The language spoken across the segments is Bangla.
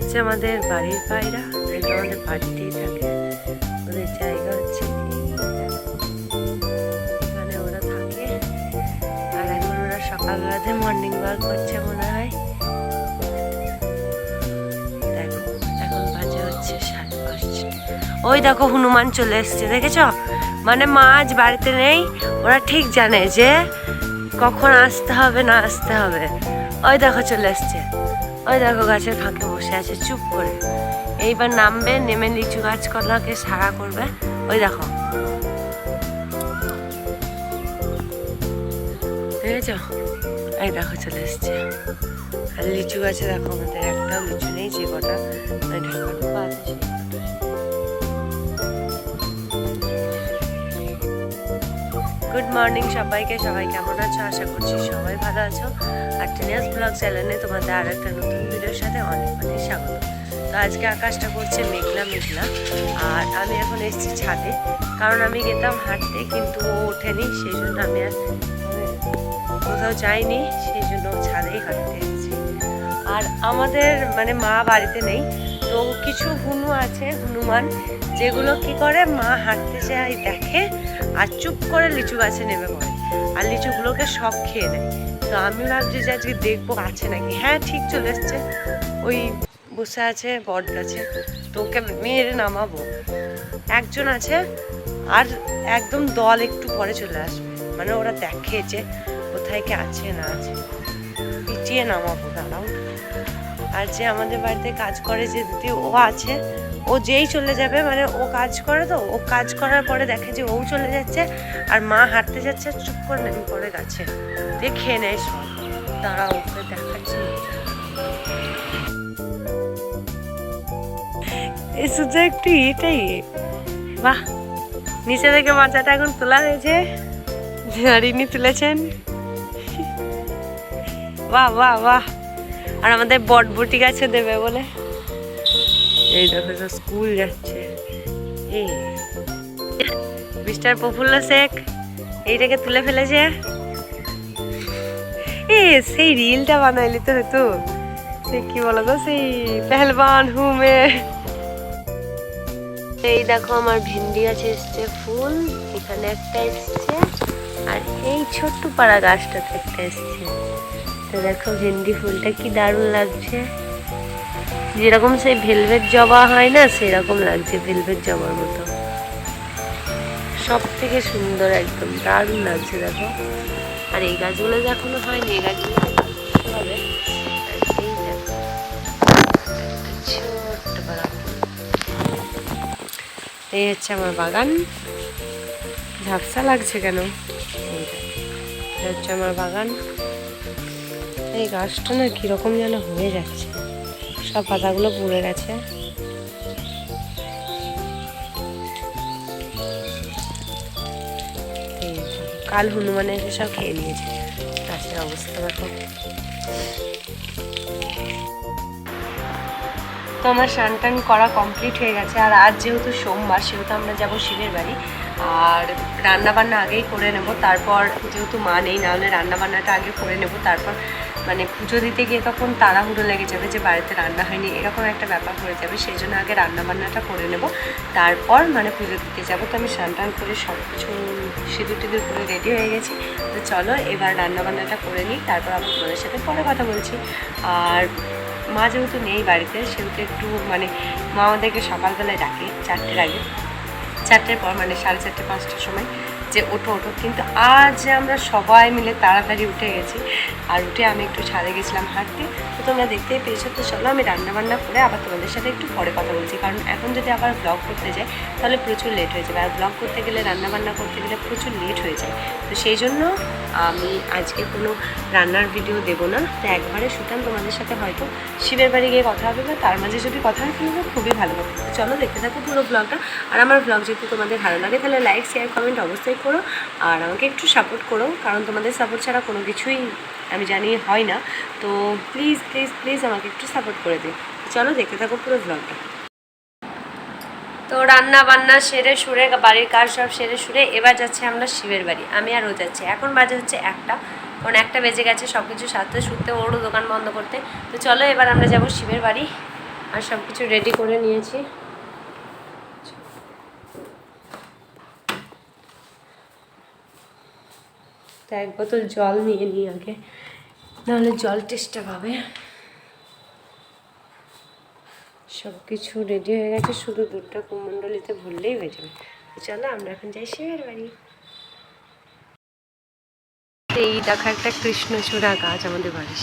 হচ্ছে আমাদের বাড়ির পায়রা। বাড়িতেই থাকে। ওদের জায়গা হচ্ছে। এখানে ওরা থাকে। আর এখন ওরা সকালবেলাতে মর্নিং ওয়াক করছে মনে হয়। ওই দেখো হনুমান চলে এসছে, দেখেছ? মানে মা আজ বাড়িতে নেই, ওরা ঠিক জানে যে কখন আসতে হবে, না আসতে হবে। ওই দেখো চলে এসছে। ওই দেখো গাছের ফাঁকে বসে আছে, চুপ করে। এইবার নামবে, নেমে লিচু গাছ কলাকে সারা করবে। ওই দেখো। দেখেছ? এই দেখো চলে এসছে। আর লিচু গাছে দেখো আমাদের একটা লিচু নেই, যে কটা। ঢুকা আছে। গুড মর্নিং সবাইকে, সবাই কেমন আছো? আশা করছি সবাই ভালো আছো। আর টিনিয়াস ব্লগ চ্যানেলে তোমাদের আর একটা নতুন ভিডিওর সাথে অনেক অনেক স্বাগত। তো আজকে আকাশটা করছে মেঘলা মেঘলা। আর আমি এখন এসেছি ছাদে। কারণ আমি গেতাম হাঁটতে, কিন্তু ও ওঠেনি সেই জন্য আমি আর কোথাও যাইনি সেই জন্য ছাদেই হাঁটতে এসেছি। আর আমাদের মানে মা বাড়িতে নেই কিছু হুনু আছে, হনুমান, যেগুলো কি করে, মা হাঁটতে যায়, দেখে, আর চুপ করে লিচু গাছে নেমে পড়ে। আর লিচুগুলোকে সব খেয়ে নেয়। তো আমি ভাবছি যে আজকে দেখব আছে নাকি। হ্যাঁ ঠিক চলে এসছে। ওই বসে আছে, বট গাছে। তো ওকে মেরে নামাবো। একজন আছে, আর একদম দল একটু পরে চলে আসবে। মানে ওরা দেখে যে কোথায় কি আছে না আছে। পিটিয়ে নামাবো, দাঁড়াও। আর যে আমাদের বাড়িতে কাজ করে যে দিদি, ও আছে, ও যেই চলে যাবে মানে ও কাজ করে তো, ও কাজ করার পরে দেখে যে ও চলে যাচ্ছে আর মা হাঁটতে যাচ্ছে, চুপ করে নেমে পড়ে গেছে। দিয়ে খেয়ে নেয় সব। তারা ওকে দেখাচ্ছে। শুধু একটু এটাই। বাহ, নিচে থেকে মাচাটা এখন তোলা হয়েছে। আর ইনি তুলেছেন। বাহ বাহ বাহ। আর আমাদের বটবটি গাছে দেবে বলে। এই দেখো সব স্কুল যাচ্ছে। এই। মিস্টার প্রফুল্ল শেখ এইটাকে তুলে ফেলেছে। এ সেই রিলটা বানাইলি তো হয়তো। সে কি বলো তো সেই পেহলবান হুমে। এই দেখো আমার ভেন্ডি গাছে এসছে ফুল এখানে একটা এসছে। আর এই ছোট্ট পাড়া গাছটাতে একটা এসছে। তো দেখো ভেন্ডি ফুলটা কি দারুণ লাগছে। যেরকম সেই ভেলভেট জবা হয় না, সেরকম লাগছে ভেলভেট জবার মতো। সব থেকে সুন্দর একদম, দারুণ লাগছে দেখো। আর এই গাছগুলো এখনও হয়নি, এই গাছগুলো এই হচ্ছে আমার বাগান। ঝাপসা লাগছে কেন? এটা হচ্ছে আমার বাগান। এই গাছটা না কীরকম যেন হয়ে যাচ্ছে। সব পাতাগুলো পুড়ে গেছে। কাল হনুমানে এসে সব খেয়ে নিয়েছে। গাছের অবস্থা দেখো। তো আমার স্নান টান করা কমপ্লিট হয়ে গেছে। আর আজ যেহেতু সোমবার, সেহেতু আমরা যাব শিবের বাড়ি। আর রান্না বান্না আগেই করে নেব। তারপর যেহেতু মা নেই নাহলে রান্নাবান্নাটা আগে করে নেব। তারপর মানে পুজো দিতে গিয়ে তখন তাড়াহুড়ো লেগে যাবে যে বাড়িতে রান্না হয়নি, এরকম একটা ব্যাপার হয়ে যাবে, সেই জন্য আগে রান্না বান্নাটা করে নেব। তারপর মানে পুজো দিতে যাব, তো আমি স্নান টান করে সব কিছু সিঁদুর টিঁদুর করে রেডি হয়ে গেছি। তো চলো, এবার রান্না বান্নাটা করে নিই, তারপর আবার তোমাদের সাথে পরে কথা বলছি। আর মা যেহেতু নেই বাড়িতে, সেহেতু একটু মানে মা আমাদেরকে সকালবেলায় ডাকে চারটের আগে। চারটের পর মানে সাড়ে চারটে, পাঁচটার সময়। যে ওঠো ওঠো। কিন্তু আজ আমরা সবাই মিলে তাড়াতাড়ি উঠে গেছি, আর উঠে আমি একটু ছাদে গেছিলাম হাঁটতে, তো তোমরা দেখতেই পেয়েছ। তো চলো আমি রান্নাবান্না করে আবার তোমাদের সাথে একটু পরে কথা বলছি। কারণ এখন যদি আবার ব্লগ করতে যাই, তাহলে প্রচুর লেট হয়ে যাবে। আর ব্লগ করতে গেলে, রান্নাবান্না করতে গেলে প্রচুর লেট হয়ে যায়। তো সেই জন্য আমি আজকে কোনো রান্নার ভিডিও দেবো না। তো একবারে সুতরাং তোমাদের সাথে হয়তো শিবের বাড়ি গিয়ে কথা হবে বা তার মাঝে যদি কথা হয়, তাহলে খুবই ভালো হবে। চলো দেখতে থাকো পুরো ব্লগটা আর আমার ব্লগ যদি তোমাদের ভালো লাগে, তাহলে লাইক শেয়ার কমেন্ট অবশ্যই করো আর আমাকে একটু সাপোর্ট করো, কারণ তোমাদের সাপোর্ট ছাড়া কোনো কিছুই আমি জানি হয় না। তো প্লিজ প্লিজ প্লিজ আমাকে একটু সাপোর্ট করে দিও। চলো দেখতে থাকো পুরো ব্লগটা তো রান্না বান্না সেরে সুরে, বাড়ির কাজ সব সেরে সুরে এবার যাচ্ছে আমরা শিবের বাড়ি। আমি আর ও যাচ্ছি। এখন বাজে হচ্ছে একটা। কারণ একটা বেজে গেছে সব কিছু সাথে শুতে ওরও দোকান বন্ধ করতে। তো চলো এবার আমরা যাব শিবের বাড়ি। আর সব কিছু রেডি করে নিয়েছি। তো এক বোতল জল নিয়ে নিই আগে। নাহলে জল টেস্টটা পাবে। সব কিছু রেডি হয়ে গেছে, শুধু দুধটা কুমণ্ডলিতে ভরলেই হয়ে যাবে। চলো আমরা এখন যাই শিবের বাড়ি। এই দেখো একটা কৃষ্ণচূড়া গাছ আমাদের বাড়ির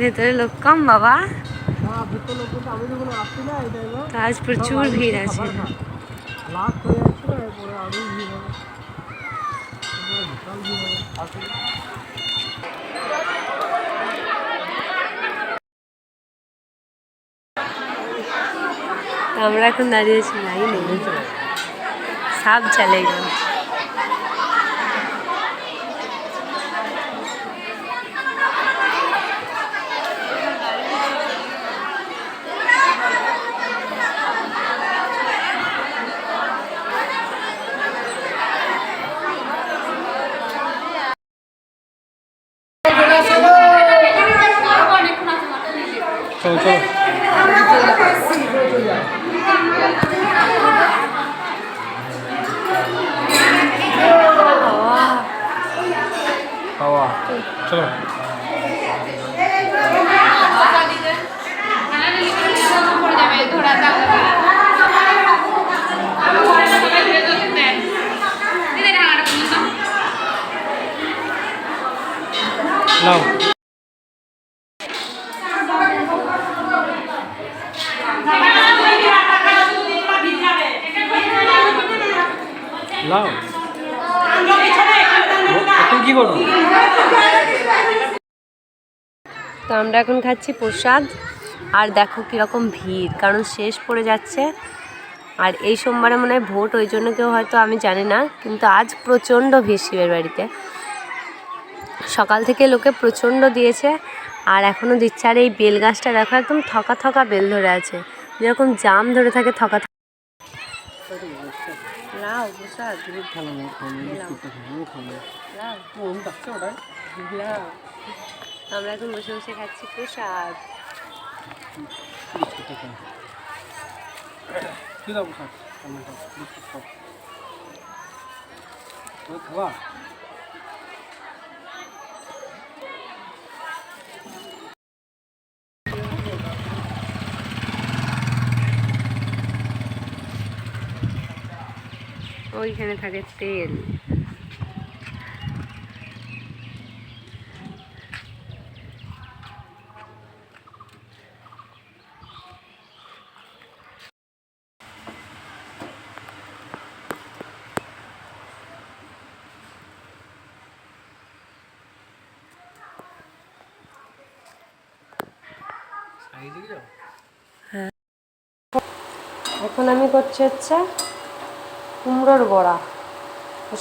ভেতরে লোক কম বাবা। আজ প্রচুর ভিড় আছে। আমরা এখন দাঁড়িয়েছি সাপ চলে গেল চলো নাও। লাও এখন কি তো আমরা এখন খাচ্ছি প্রসাদ, আর দেখো কীরকম ভিড়, কারণ শেষ পড়ে যাচ্ছে। আর এই সোমবারে মনে হয় ভোট, ওই জন্য কেউ হয়তো, আমি জানি না, কিন্তু আজ প্রচণ্ড ভিড় শিবের বাড়িতে। সকাল থেকে লোকে প্রচণ্ড দিয়েছে আর এখনও দিচ্ছে। আর এই বেল গাছটা দেখো একদম থকা থকা বেল ধরে আছে। যেরকম জাম ধরে থাকে থকা থকা আমরা এখন বসে বসে খাচ্ছি প্রসাদ। কি খাওয়া ওইখানে থাকে তেল। হ্যাঁ। এখন আমি করছি হচ্ছে কুমড়োর বড়া।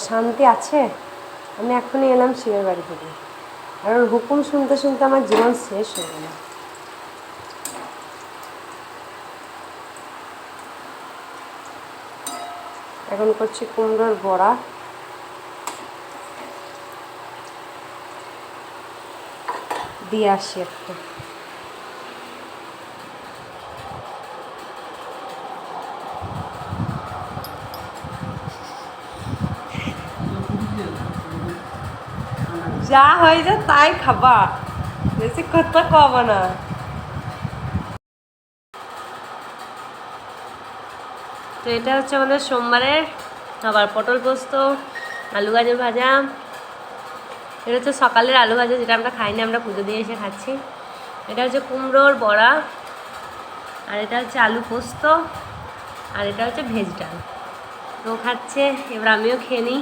শান্তি আছে? আমি এখনই এলাম শিবের বাড়ি থেকে। আর ওর হুকুম শুনতে শুনতে আমার জীবন শেষ হয়ে গেল। এখন করছি কুমড়োর বড়া। দিয়ে আসি একটা। যা হয়ে যায় তাই খাবা। বেশি কথা কবা না। তো এটা হচ্ছে আমাদের সোমবারের আবার পটল পোস্ত, আলু গাজর ভাজা। এটা হচ্ছে সকালের আলু ভাজা, যেটা আমরা খাইনি, আমরা পুজো দিয়ে এসে খাচ্ছি। এটা হচ্ছে কুমড়োর বড়া, আর এটা হচ্ছে আলু পোস্ত, আর এটা হচ্ছে ভেজ ডাল। তো খাচ্ছে, এবার আমিও খেয়ে নিই।